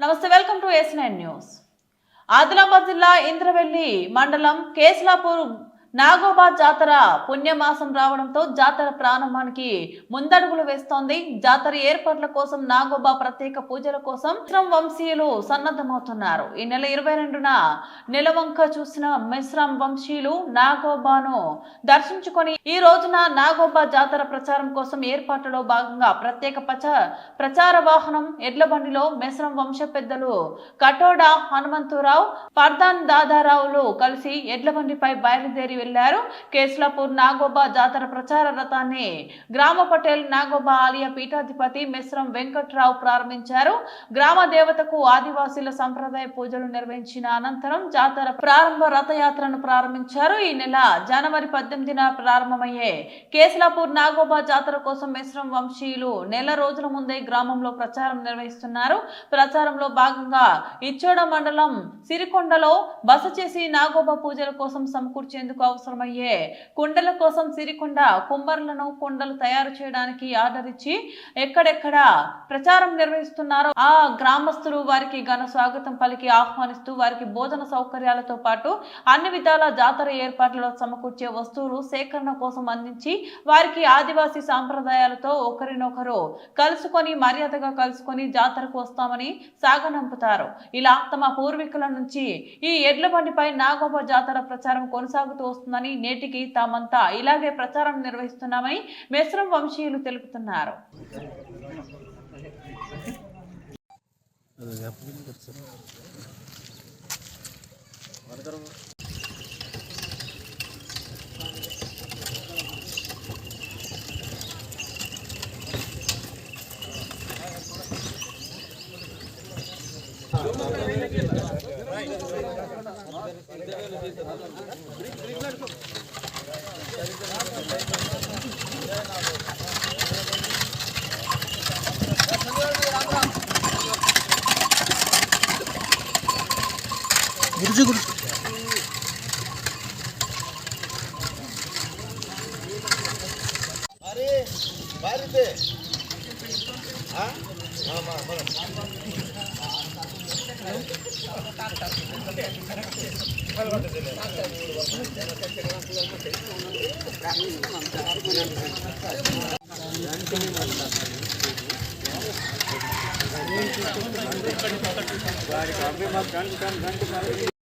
నమస్తే welcome to S nine news Adilabad జిల్లా ఇంద్రవెల్లి మండలం కేసులాపూర్ నాగోబా జాతర పుణ్యమాసం రావడంతో జాతర ప్రారంభానికి ముందడుగులు వేస్తోంది. జాతర ఏర్పాట్ల కోసం నాగోబా ప్రత్యేక పూజల కోసం మిశ్రం వంశీయులు సన్నద్ధమవుతున్నారు. ఈ నెల ఇరవై రెండున నిలవంక చూసిన మిశ్రం వంశీయులు నాగోబాను దర్శించుకొని ఈ రోజున నాగోబా జాతర ప్రచారం కోసం ఏర్పాట్లలో భాగంగా ప్రత్యేక ప్రచ ప్రచార వాహనం ఎడ్లబండిలో మిశ్రం వంశ పెద్దలు కటోడా హనుమంతురావు పర్దాన్ దాదారావులు కలిసి ఎడ్లబండిపై బయలుదేరి వెళ్ళారు కేసులాపూర్ నాగోబా జాతర ప్రచార రథాన్ని గ్రామ పటేల్ నాగోబా ఆలయ పీఠాధిపతి మెస్రం వెంకట్రావు ప్రారంభించారు. గ్రామ దేవతకు ఆదివాసీల సంప్రదాయ పూజలు నిర్వహించిన అనంతరం జాతర ప్రారంభ రథయాత్రను ప్రారంభించారు. ఈ నెల జనవరి పద్దెనిమిదిన ప్రారంభమయ్యే కేసులాపూర్ నాగోబా జాతర కోసం మెస్రం వంశీయులు నెల రోజుల ముందే గ్రామంలో ప్రచారం నిర్వహిస్తున్నారు. ప్రచారంలో భాగంగా ఇచ్చోడ మండలం సిరికొండలో బస చేసి నాగోబా పూజల కోసం సమకూర్చేందుకు అవసరమయ్యే కుండల కోసం సిరికొండ కుంబర్లను కుండలు తయారు చేయడానికి ఆర్డర్ ఇచ్చి ఎక్కడెక్కడ ప్రచారం నిర్వహిస్తున్నారో ఆ గ్రామస్తులు వారికి ఘన స్వాగతం పలికి ఆహ్వానిస్తూ వారికి భోజన సౌకర్యాలతో పాటు అన్ని విధాల జాతర ఏర్పాట్లలో సమకూర్చే వస్తువులు సేకరణ కోసం అందించి వారికి ఆదివాసీ సాంప్రదాయాలతో ఒకరినొకరు కలుసుకొని మర్యాదగా కలుసుకొని జాతరకు వస్తామని సాగనంపుతారు. ఇలా తమ పూర్వీకుల నుంచి ఈ ఎడ్ల బండిపై నాగోబ జాతర ప్రచారం కొనసాగుతూ వస్తుందని నేటికి తామంతా ఇలాగే ప్రచారం నిర్వహిస్తున్నామని మెస్రం వంశీయులు తెలుపుతున్నారు. గురుజీ గురుజీ अरे వాడికి అమ్మే మాకు గంట గంట గంట